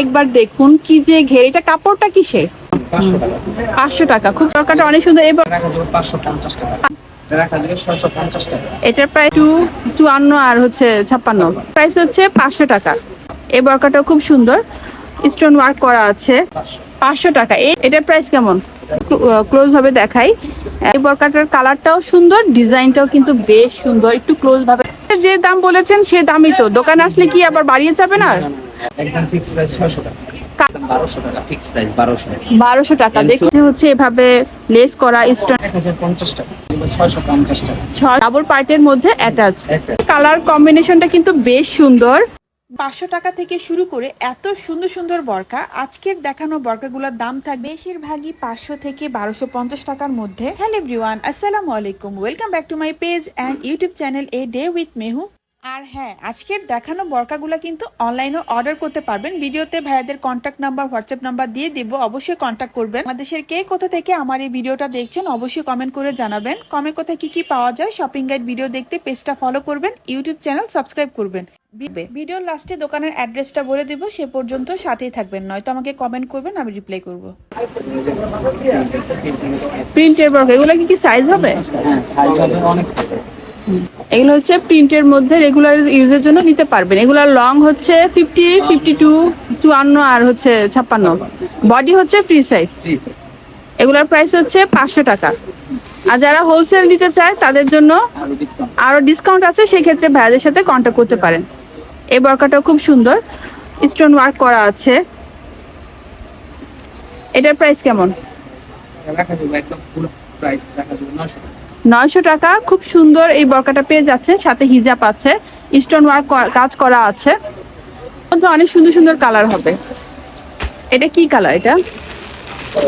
একবার দেখুন কি যে ঘের। এটা কাপড়টা কিসের? পাঁচশো টাকা। খুব দরকারটা অনেক সুন্দর। এবার পাঁচশো পঞ্চাশ টাকা। এটার প্রাইস টু চুয়ান্ন আর হচ্ছে ছাপ্পান্ন। প্রাইস হচ্ছে পাঁচশো টাকা। এই বরকাটাও খুব সুন্দর। স্টোন ওয়ার্ক করা আছে। পাঁচশো টাকা। এটার প্রাইস কেমন? ক্লোজ ভাবে দেখাই। এই বরকাটার কালারটাও সুন্দর ডিজাইনটাও কিন্তু বেশ সুন্দর। একটু ক্লোজ ভাবে যে দাম বলেছেন সে দামই তো। দোকানে আসলে কি আবার বাড়িয়ে যাবে আর একদম ফিক্স প্রাইস ছয়শো টাকা। একদম বারোশো টাকা ফিক্স প্রাইস বারোশো বারোশো টাকা। দেখতে হচ্ছে এভাবে লেস করা স্টোন এক হাজার পঞ্চাশ টাকা। ছয়শো পঞ্চাশ টাকা। ছয় ডাবল পার্টের মধ্যে অ্যাটাচ কালার কম্বিনেশনটা কিন্তু বেশ সুন্দর। পাঁচশো টাকা থেকে শুরু করে এত সুন্দর সুন্দর বরকা আজকের দেখানো বরকাগুলোর দাম থাকবে বেশিরভাগই পাঁচশো থেকে বারোশো পঞ্চাশ টাকার মধ্যে। হ্যালো এভরিওয়ান আসসালামু আলাইকুম। Welcome back to my page and YouTube channel a day with Mehu আর হ্যাঁ আজকের দেখানো বরকাগুলো কিন্তু অনলাইনে অর্ডার করতে পারবেন। ভিডিওতে ভাইয়াদের কন্ট্যাক্ট নাম্বার হোয়াটসঅ্যাপ নাম্বার দিয়ে দিব। অবশ্যই কন্ট্যাক্ট করবেন। বাংলাদেশের কে কোথা থেকে আমার এই ভিডিওটা দেখছেন অবশ্যই কমেন্ট করে জানাবেন। কমে কোথায় কি কি পাওয়া যায় শপিং গাইড ভিডিও দেখতে পেজটা ফলো করবেন ইউটিউব চ্যানেল সাবস্ক্রাইব করবেন। ভিডিও ভিডিওর লাস্টে দোকানের অ্যাড্রেসটা বলে দিব সে পর্যন্ত সাথেই থাকবেন। নয়তো আমাকে কমেন্ট করবেন আমি রিপ্লাই করব। প্রিন্টের বরকা এগুলো কি কি সাইজ হবে? হ্যাঁ সাইজ হবে। অনেক এগুলো হচ্ছে প্রিন্টের মধ্যে রেগুলার ইউজের জন্য নিতে পারবেন। এগুলোর লং হচ্ছে ফিফটি ফিফটি টু চুয়ান্ন আর হচ্ছে ছাপ্পান্ন। বডি হচ্ছে ফ্রি সাইজ এগুলোর প্রাইস হচ্ছে পাঁচশো টাকা। আর যারা হোলসেল নিতে চায় তাদের জন্য আরও ডিসকাউন্ট আছে সেই ক্ষেত্রে ভাইয়াদের সাথে কন্ট্যাক্ট করতে পারেন। এই বরকাটাও খুব সুন্দর। স্টোন ওয়ার্ক করা আছে। এটার প্রাইস কেমন? রাখা একদম ফুল প্রাইস রাখা নশো নয়শো টাকা। খুব সুন্দর এই বরকাটা পেয়ে যাচ্ছে সাথে হিজাব আছে স্টোন ওয়ার্ক কাজ করা আছে। অনেক সুন্দর সুন্দর কালার হবে। এটা কি কালার এটা?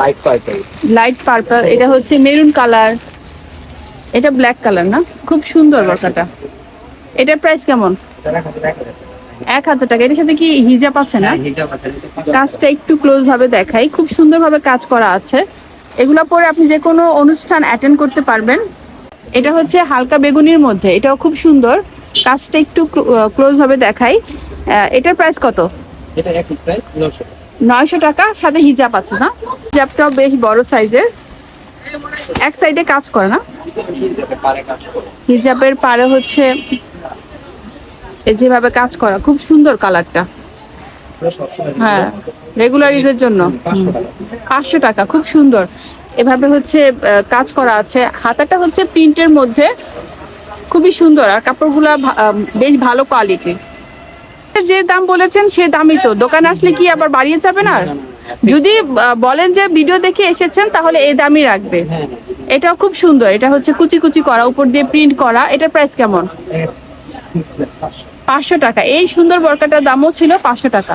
লাইট পার্পল লাইট পার্পল এটা হচ্ছে মেরুন কালার। এটা ব্ল্যাক কালার না? খুব সুন্দর বরকাটা। এটার প্রাইস কেমন? এক হাজার টাকা। এটার সাথে কি হিজাব আছে না? হ্যাঁ কাজটা একটু ক্লোজ ভাবে দেখাই। খুব সুন্দরভাবে কাজ করা আছে। এগুলো পরে আপনি যে কোনো অনুষ্ঠান অ্যাটেন্ড করতে পারবেন। এটা হচ্ছে হালকা বেগুনির মধ্যে এটাও খুব সুন্দর। কাজটা একটু ক্লোজ ভাবে দেখাই। এটার প্রাইস কত? এটা একই প্রাইস নশো টাকা। নয়শো টাকা সাথে হিজাব আছে না? হিজাবটাও বেশ বড় সাইজের এক সাইডে কাজ করে না? হিজাবে পারে কাজ করে। হিজাবের পারে হচ্ছে এই যেভাবে কাজ করা খুব সুন্দর কালারটা হ্যাঁ রেগুলার ইউজের জন্য। পাঁচশো টাকা খুব সুন্দর। এভাবে হচ্ছে কাজ করা আছে। হাতাটা হচ্ছে প্রিন্টের মধ্যে। খুবই সুন্দর, আর কাপড়গুলা বেশ ভালো কোয়ালিটি যে দাম বলেছেন, সে দামই তো। দোকানে আসলে কি আবার বাড়িয়ে যাবেন আর? যদি বলেন যে ভিডিও দেখে এসেছেন, তাহলে এই দামই রাখবে। এটাও খুব সুন্দর। এটা হচ্ছে কুচি কুচি করা, উপর দিয়ে প্রিন্ট করা। এটার প্রাইস কেমন? পাঁচশো টাকা। এই সুন্দর বরকাটার দামও ছিল পাঁচশো টাকা।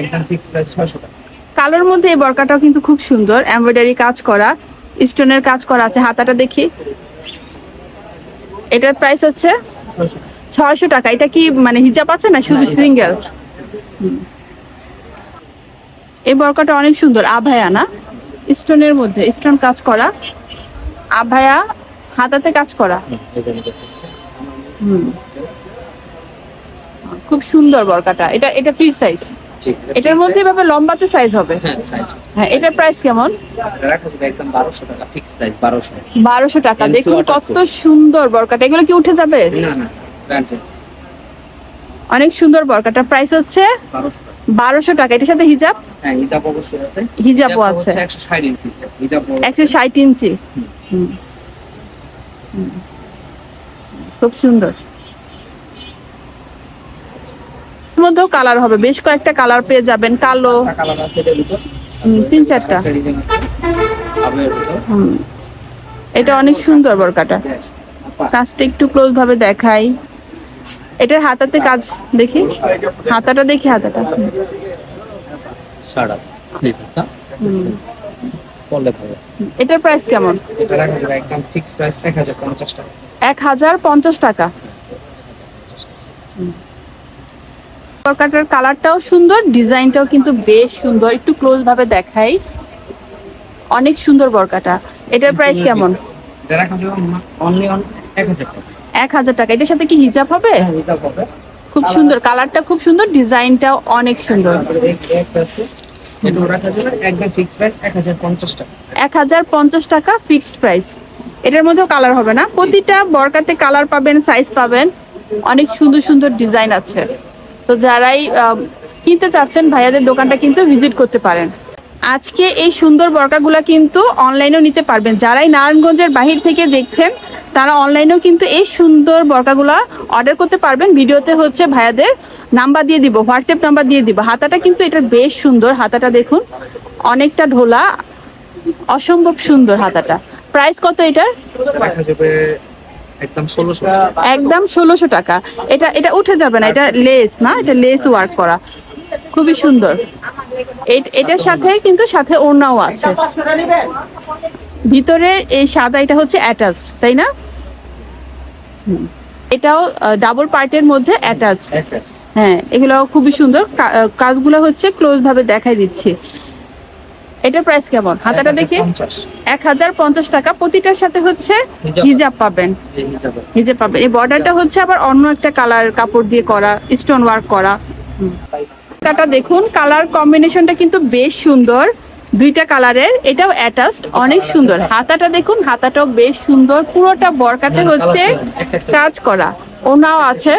একদম ফিক্স প্রাইস ছয়শো টাকা। কালোর মধ্যে এই বরকাটাও কিন্তু খুব সুন্দর। এমব্রয়ডারি কাজ করা স্টোনের কাজ করা আছে। হাতাটা দেখি। এটার প্রাইস হচ্ছে ছয়শো টাকা। এটা কি মানে হিজাব আছে না শুধু সিঙ্গেল? এই বরকাটা অনেক সুন্দর। আভায়া না? স্টোনের মধ্যে। স্টোন কাজ করা। আভায়া হাতাতে কাজ করা। হুম খুব সুন্দর বরকাটা। এটা এটা ফ্রি সাইজ এটার মধ্যে এভাবে লম্বাতে সাইজ হবে? হ্যাঁ সাইজ হ্যাঁ এটার প্রাইস কেমন? একদম বারোশো টাকা ফিক্স প্রাইস বারোশো বারোশো টাকা। দেখুন কত সুন্দর বরকাটা। এগুলো কি উঠে যাবে? না না অনেক সুন্দর বরকাটা। প্রাইস হচ্ছে বারোশো টাকা। বারোশো টাকা। এটার সাথে হিজাব? হ্যাঁ হিজাব অবশ্যই আছে। হিজাবও আছে। একশো ষাট ইঞ্চি হিজাব। হিজাব একশো ষাট ইঞ্চি। হুম। হুম। খুব সুন্দর। মধ্যেও কালার হবে। বেশ কয়েকটা কালার পেয়ে যাবেন কালো তিন চারটা। এটা অনেক সুন্দর বরকাটা। কাজটা একটু ক্লোজ ভাবে দেখাই। এটার হাতাতে কাজ দেখি? হাতাটা দেখি হাতাটা। এটার প্রাইস কেমন? একদম ফিক্স প্রাইস এক হাজার পঞ্চাশ টাকা। এক হাজার পঞ্চাশ টাকা। বরকাটার কালারটাও সুন্দর ডিজাইনটাও কিন্তু বেশ সুন্দর। একটু ক্লোজ ভাবে দেখাই। অনেক সুন্দর বরকাটা। এটার প্রাইস কেমন? এক হাজার টাকা। এটার সাথে কি হিজাব হবে? হ্যাঁ হবে। খুব সুন্দর। কালারটা খুব সুন্দর ডিজাইনটাও অনেক সুন্দর। এক হাজার পঞ্চাশ টাকা। ফিক্সড প্রাইস এটার মধ্যেও কালার হবে না। প্রতিটা বরকাতে কালার পাবেন সাইজ পাবেন। অনেক সুন্দর সুন্দর ডিজাইন আছে। তো যারাই কিনতে চাচ্ছেন ভাইয়াদের দোকানটা কিন্তু ভিজিট করতে পারেন। আজকে এই সুন্দর বরকাগুলা কিন্তু অনলাইনেও নিতে পারবেন। যারাই নারায়ণগঞ্জের বাহির থেকে দেখছেন তারা অনলাইনেও কিন্তু এই সুন্দর বরকাগুলা অর্ডার করতে পারবেন। ভিডিওতে হচ্ছে ভাইয়াদের নাম্বার দিয়ে দিব হোয়াটসঅ্যাপ নাম্বার দিয়ে দিব। হাতাটা কিন্তু এটা বেশ সুন্দর হাতাটা দেখুন। অনেকটা ঢোলা অসম্ভব সুন্দর হাতাটা। প্রাইস কত এটার? একদম ষোলোশো একদম ষোলোশো টাকা। এটা এটা উঠে যাবে না এটা লেস না এটা লেস ওয়ার্ক করা। খুবই সুন্দর। এটার সাথে কিন্তু সাথে ওড়নাও আছে। ভিতরে এই সাদা এটা হচ্ছে অ্যাটাচ তাই না। এটাও ডাবল পার্টের মধ্যে অ্যাটাচ হ্যাঁ এগুলো খুবই সুন্দর। কাজগুলো হচ্ছে ক্লোজ ভাবে দেখাই দিচ্ছি। এটার প্রাইস কেমন? হাতাটা দেখি। এক হাজার পঞ্চাশ টাকা। প্রতিটার সাথে হচ্ছে হিজাব। পাবেন। হিজাব পাবেন। এই বর্ডারটা হচ্ছে আবার অন্য একটা কালার কাপড় দিয়ে করা স্টোন ওয়ার্ক করা হাতাটা দেখুন কালার কম্বিনেশনটা কিন্তু বেশ সুন্দর। দুইটা কালারের এটাও অ্যাটাচড অনেক সুন্দর। হাতাটা দেখুন হাতাটাও বেশ সুন্দর। পুরোটা বরকাতে হচ্ছে কাজ করা। ওনাও আছে।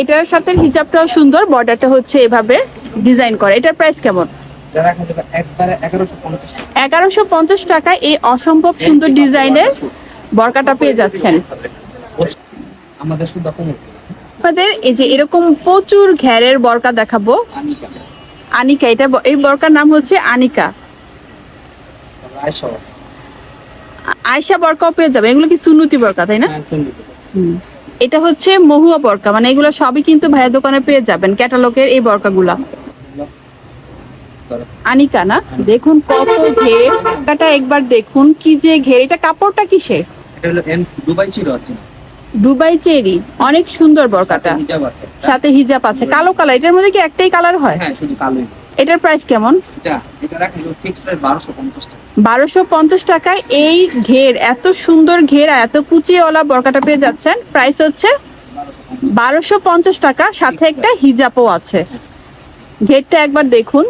এটার সাথে হিজাবটাও সুন্দর বর্ডারটা হচ্ছে এভাবে ডিজাইন করা। এটার প্রাইস কেমন? এটা রাখা যাবে একবারে এগারোশো পঞ্চাশ টাকা। এগারোশো পঞ্চাশ টাকায় এই অসম্ভব সুন্দর ডিজাইনের বরকাটা পেয়ে যাচ্ছেন। আমাদের আপনাদের এই যে এরকম প্রচুর ঘেরের বরকা দেখাবো। আনিকা। আনিকা এটা এই বরকার নাম হচ্ছে আনিকা। আয়সা বরকাও পেয়ে যাবে। এগুলো কি সুন্নতি বরকা তাই না? হ্যাঁ। এটা হচ্ছে মহুয়া বরকা। মানে এগুলো সবই কিন্তু ভাইয়ের দোকানে পেয়ে যাবেন ক্যাটালগের এই বরকাগুলা। আনিকা না? দেখুন কত ঘের। একবার দেখুন কি যে ঘের। এটা কাপড়টা কিসের? দুবাই ছিল দুবাই চেরি। অনেক সুন্দর বরকাটা। সাথে হিজাব আছে। কালো কালার। এটার মধ্যে কি একটাই কালার হয়? হ্যাঁ শুধু কালোই এটার প্রাইস কেমন? বারোশো পঞ্চাশ টাকায় এই ঘের এত সুন্দর ঘের এত কুচিওয়ালা বরকাটা পেয়ে যাচ্ছেন। প্রাইস হচ্ছে বারোশো পঞ্চাশ টাকা। সাথে একটা হিজাবও আছে। ঘেরটা একবার দেখুন।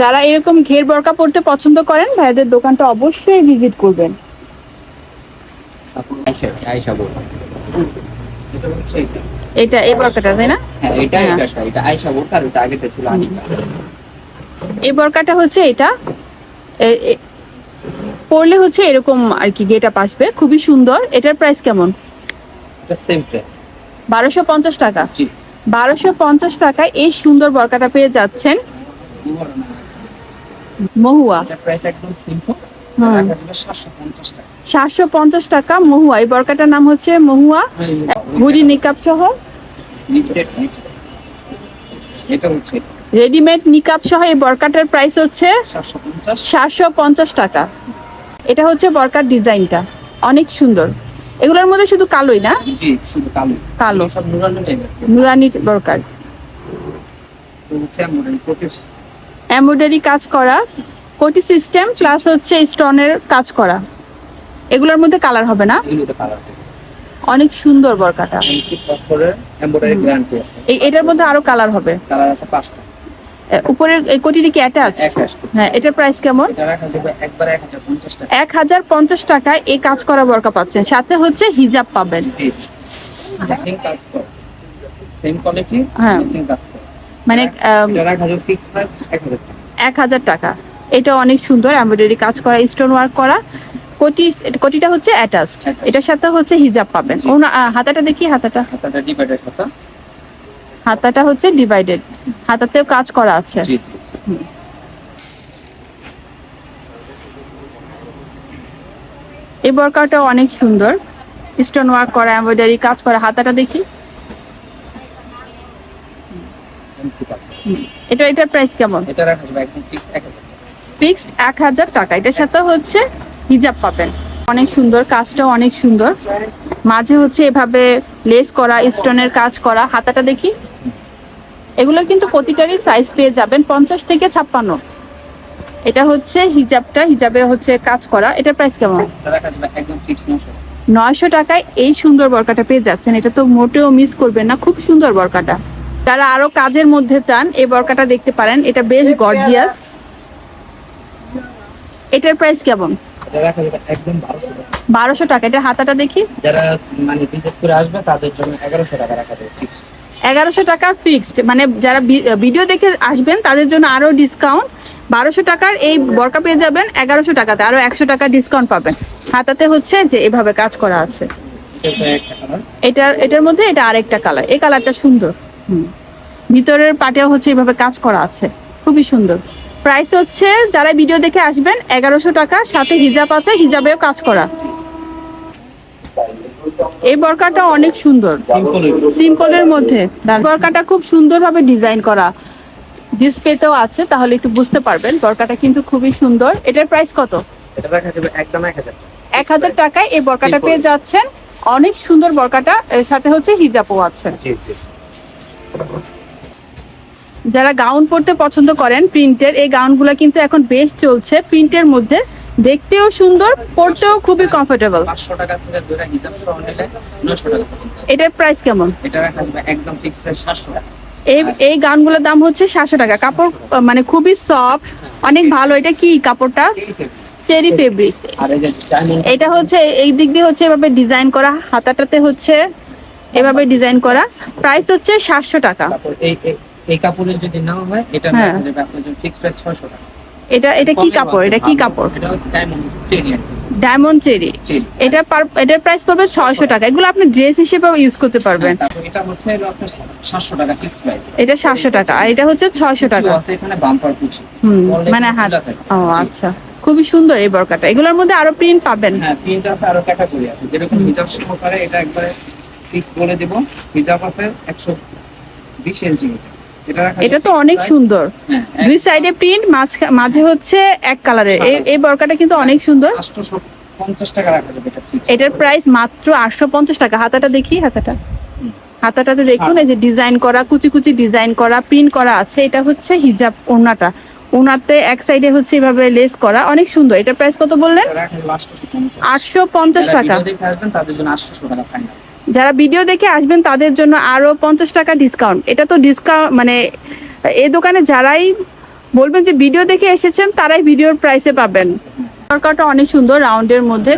যারা এরকম ঘের বরকা পড়তে পছন্দ করেন ভাইদের দোকানটা অবশ্যই ভিজিট করবেন। এটা এই বরকাটা তাই না? হ্যাঁ এটা হ্যাঁ। এটা এটা আয়সা আর এটা আগেতে ছিল আনিকা এই বরকাটা হচ্ছে এটা। পরলে হচ্ছে এরকম আর কি গেট আপ আসবে। খুবই সুন্দর। এটার প্রাইস কেমন? এটা সেম প্রাইস বারোশো পঞ্চাশ টাকা। জি। বারোশো পঞ্চাশ টাকায় এই সুন্দর বরকাটা পেয়ে যাচ্ছেন। মহুয়া? প্রাইস একদম সিম্পল হুম। রাখা যাবে সাতশো পঞ্চাশ টাকা। মহুয়া। এই বরকাটার নাম হচ্ছে মহুয়া। হুডি নিকাপ সহ? রেডিমেড নিকাপ সহ এই বরকাটার প্রাইস হচ্ছে সাতশো পঞ্চাশ। টাকা। এটা হচ্ছে বরকার ডিজাইনটা। অনেক সুন্দর। এগুলোর মধ্যে শুধু কালোই না? কালো কালো। সব নুরানি বরকার। এমব্রয়ডারি কাজ করা কোটি সিস্টেম প্লাস হচ্ছে স্টোনের কাজ করা। এগুলোর মধ্যে কালার হবে না? অনেক সুন্দর বরকাটা। এই এটার মধ্যে আরও কালার হবে। কালার আছে পাঁচটা উপরের এই কোটিটি কি অ্যাটাচ হ্যাঁ এটার প্রাইস কেমন? এক হাজার পঞ্চাশ টাকা। টাকায় এই কাজ করা বরকা পাচ্ছেন। সাথে হচ্ছে হিজাব পাবেন। হ্যাঁ। মানে প্রাইস এক হাজার টাকা। এটা অনেক সুন্দর এমব্রয়ডারি কাজ করা স্টোন ওয়ার্ক করা। কোটি কোটিটা হচ্ছে অ্যাটাচড এটার সাথে হচ্ছে হিজাব পাবেন। ও হাতাটা দেখি হাতাটা? হাতাটা হচ্ছে ডিভাইডেড হাতাতেও কাজ করা আছে। এই বরকাটা অনেক সুন্দর। স্টোন ওয়ার্ক করা এমব্রয়ডারি কাজ করা। হাতাটা দেখি। এটা এটার প্রাইস কেমন? এটা ফিক্সড এক হাজার টাকা। এটার সাথে হচ্ছে হিজাব পাবেন। অনেক সুন্দর কাজটাও অনেক সুন্দর। মাঝে হচ্ছে এভাবে লেস করা স্টোনের কাজ করা হাতাটা দেখি। এগুলোর কিন্তু প্রতিটারই সাইজ পেয়ে যাবেন পঞ্চাশ থেকে ছাপ্পান্ন। এটা হচ্ছে হিজাবটা হিজাবে হচ্ছে কাজ করা। এটার প্রাইস কেমন? নয়শো টাকায় এই সুন্দর বরকাটা পেয়ে যাচ্ছেন। এটা তো মোটেও মিস করবেন না। খুব সুন্দর বরকাটা। যারা আরও কাজের মধ্যে চান এই বরকাটা দেখতে পারেন। এটা বেশ গর্জিয়াস। এটার প্রাইস কেমন? বারোশো টাকা। এটা হাতাটা দেখি। যারা মানে ভিজিট করে আসবে তাদের জন্য এগারোশো টাকা রাখা ফিক্সড এগারোশো টাকা ফিক্সড মানে যারা ভিডিও দেখে আসবেন তাদের জন্য আরও ডিসকাউন্ট বারোশো টাকার এই বরকা পেয়ে যাবেন এগারোশো টাকাতে। আরও একশো টাকা ডিসকাউন্ট পাবেন। হাতাতে হচ্ছে যে এভাবে কাজ করা আছে। এটা এটার এটার মধ্যে এটা আরেকটা কালার এই কালারটা সুন্দর। হুম। ভিতরের পাটেও হচ্ছে এভাবে কাজ করা আছে। খুবই সুন্দর। প্রাইস হচ্ছে যারা ভিডিও দেখে আসবেন এগারোশো টাকা সাথে হিজাব আছে হিজাবেও কাজ করা। এই বরকাটা অনেক সুন্দর। সিম্পলের মধ্যে। বরকাটা খুব সুন্দরভাবে ডিজাইন করা। ডিসপ্লেতেও আছে তাহলে একটু বুঝতে পারবেন বরকাটা কিন্তু খুবই সুন্দর। এটার প্রাইস কত? এক হাজার টাকায় এই বরকাটা পেয়ে যাচ্ছেন। অনেক সুন্দর বরকাটা সাথে হচ্ছে হিজাবও আছে। যারা গাউন পরতে পছন্দ করেন প্রিন্টের এই গাউনগুলো কিন্তু এখন বেশ চলছে। প্রিন্টের মধ্যে দেখতেও সুন্দর পরতেও খুবই কমফোর্টেবল টাকা থেকে দুটা হিজাব সহ নিলে নশো টাকা পর্যন্ত। এটার প্রাইস কেমন? এটা একদম ফিক্সড প্রাইস সাতশো টাকা। এই এই গাউনগুলোর দাম হচ্ছে সাতশো টাকা। কাপড় মানে খুবই সফট অনেক ভালো। এটা কি কাপড়টা? চেরি ফেব্রিক এটা হচ্ছে এই দিক দিয়ে হচ্ছে এভাবে ডিজাইন করা। হাতাটাতে হচ্ছে এভাবে ডিজাইন করা। প্রাইস হচ্ছে সাতশো টাকা। এই কাপড়ের যদি নেওয়া হয় এটা হ্যাঁ। ফিক্সড প্রাইস টাকা। এটা এটা কি কাপড়? এটা কি কাপড়? এটা diamond cherry diamond cherry cherry এটা পার- এটার প্রাইস পড়বে ছয়শো টাকা। এগুলো আপনি ড্রেস হিসেবে ইউজ করতে পারবেন। এটা হচ্ছে আপনার সাতশো টাকা ফিক্সড প্রাইস এটা সাতশো টাকা। আর এটা হচ্ছে ছয়শো টাকা। আছে এখানে বাম্পার কুচি। মানে হাত ও আচ্ছা। খুবই সুন্দর এই বরকাটা। এগুলোর মধ্যে আরও প্রিন্ট পাবেন। হ্যাঁ প্রিন্ট আছে আরও ক্যাটাগরি আছে। যেরকম হিজাব সহকারে এটা একবারে ফিক্স বলে দেব। হিজাব আছে একশো বিশ ইঞ্চি এটা তো অনেক সুন্দর। হ্যাঁ, দুই সাইডে প্রিন্ট মাঝে হচ্ছে এক কালারের এই বরকাটা কিন্তু অনেক সুন্দর। টাকা রাখা যাবে এটার প্রাইস মাত্র আটশো পঞ্চাশ টাকা। হাতাটা দেখি হাতাটা। হাতাটাতে দেখুন এই যে ডিজাইন করা কুচি কুচি ডিজাইন করা প্রিন্ট করা আছে। এটা হচ্ছে হিজাব ওনাটা ওনাতে এক সাইডে হচ্ছে এভাবে লেস করা। অনেক সুন্দর। এটার প্রাইস কত বললেন? এটা রাখা যাবে 850 আটশো পঞ্চাশ টাকা। তাদের জন্য আটশোশো টাকা ফাইনাল যারা ভিডিও দেখে আসবেন তাদের জন্য আরও পঞ্চাশ টাকা ডিসকাউন্ট এটা তো ডিসকাউন্ট মানে এই দোকানে যারাই বলবেন যে ভিডিও দেখে এসেছেন তারাই ভিডিওর প্রাইসে পাবেন। ওয়ার্কআউটটা অনেক সুন্দর রাউন্ডের মধ্যে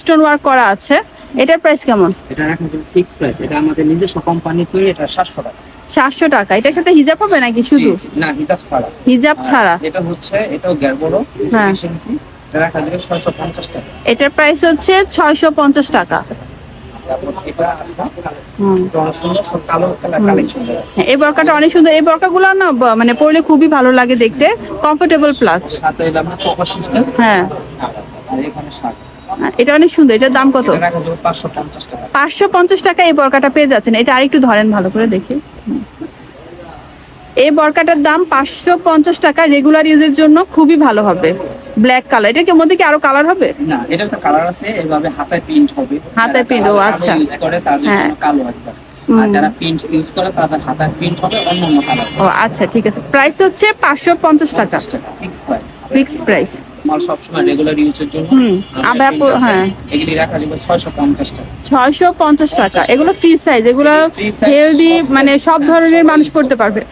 স্টোন ওয়ার্ক করা আছে। এটার প্রাইস কেমন? এটা রাখা যাবে ফিক্সড প্রাইস এটা আমাদের নিজস্ব কোম্পানি তৈরি এটা সাতশো টাকা। সাতশো টাকা। এটার সাথে হিজাব হবে নাকি শুধু। না হিজাব ছাড়া। হিজাব ছাড়া। এটা হচ্ছে এটাও গ্যার বড় হ্যাঁ। এটা রাখা যাবে ছয়শো পঞ্চাশ টাকা। এটার প্রাইস হচ্ছে ছয়শো পঞ্চাশ টাকা। এই বরকাটা অনেক সুন্দর। এই বরকাগুলো না মানে পরলে খুবই ভালো লাগে দেখতে। কমফোর্টেবল প্লাস হ্যাঁ। এটা অনেক সুন্দর এটার দাম কত? পাঁচশো পঞ্চাশ টাকা। এই বরকাটা পেয়ে যাচ্ছেন। এটা আরেকটু ধরেন ভালো করে দেখি। এই বরকাটার দাম পাঁচশো পঞ্চাশ টাকা রেগুলার ইউজের জন্য খুবই ভালো হবে। ব্ল্যাক কালার এটা কি মধ্যে কি আরও কালার হবে? না এটা তো কালার আছে এভাবে হাতায় প্রিন্ট হবে। হাতায় print, ও আচ্ছা। ইউজ করে তাদের হ্যাঁ। জন্য কালো একবার আর যারা প্রিন্ট ইউজ করে তাদের হাতায় প্রিন্ট হবে অন্য অন্য কালার ও আচ্ছা ঠিক আছে। প্রাইস হচ্ছে পাঁচশো পঞ্চাশ টাকা। পঞ্চাশ ফিক্স প্রাইস ফিক্সড প্রাইস মাল সবসময় রেগুলার ইউজের জন্য। আমরা হ্যাঁ। এগুলি রাখা যাবে ছয়শো পঞ্চাশ টাকা। ছয়শো পঞ্চাশ টাকা। এগুলো ফ্রি সাইজ এগুলো হেলদি মানে সব ধরনের মানুষ পড়তে পারবে।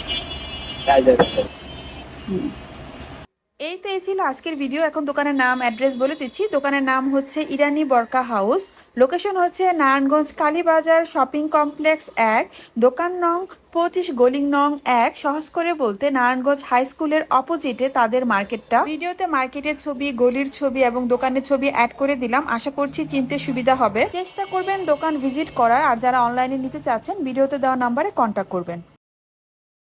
এই তো এই ছিল আজকের ভিডিও এখন দোকানের নাম অ্যাড্রেস বলে দিচ্ছি। দোকানের নাম হচ্ছে ইরানি বরকা হাউস। লোকেশন হচ্ছে নারায়ণগঞ্জ কালীবাজার শপিং কমপ্লেক্স এক। দোকান নং পঁচিশ গলিং নং এক। সহজ করে বলতে নারায়ণগঞ্জ হাই স্কুলের অপোজিটে তাদের মার্কেটটা। ভিডিওতে মার্কেটের ছবি, গলির ছবি এবং দোকানের ছবি অ্যাড করে দিলাম। আশা করছি চিনতে সুবিধা হবে। চেষ্টা করবেন দোকান ভিজিট করার। আর যারা অনলাইনে নিতে চাচ্ছেন ভিডিওতে দেওয়া নাম্বারে কন্ট্যাক্ট করবেন।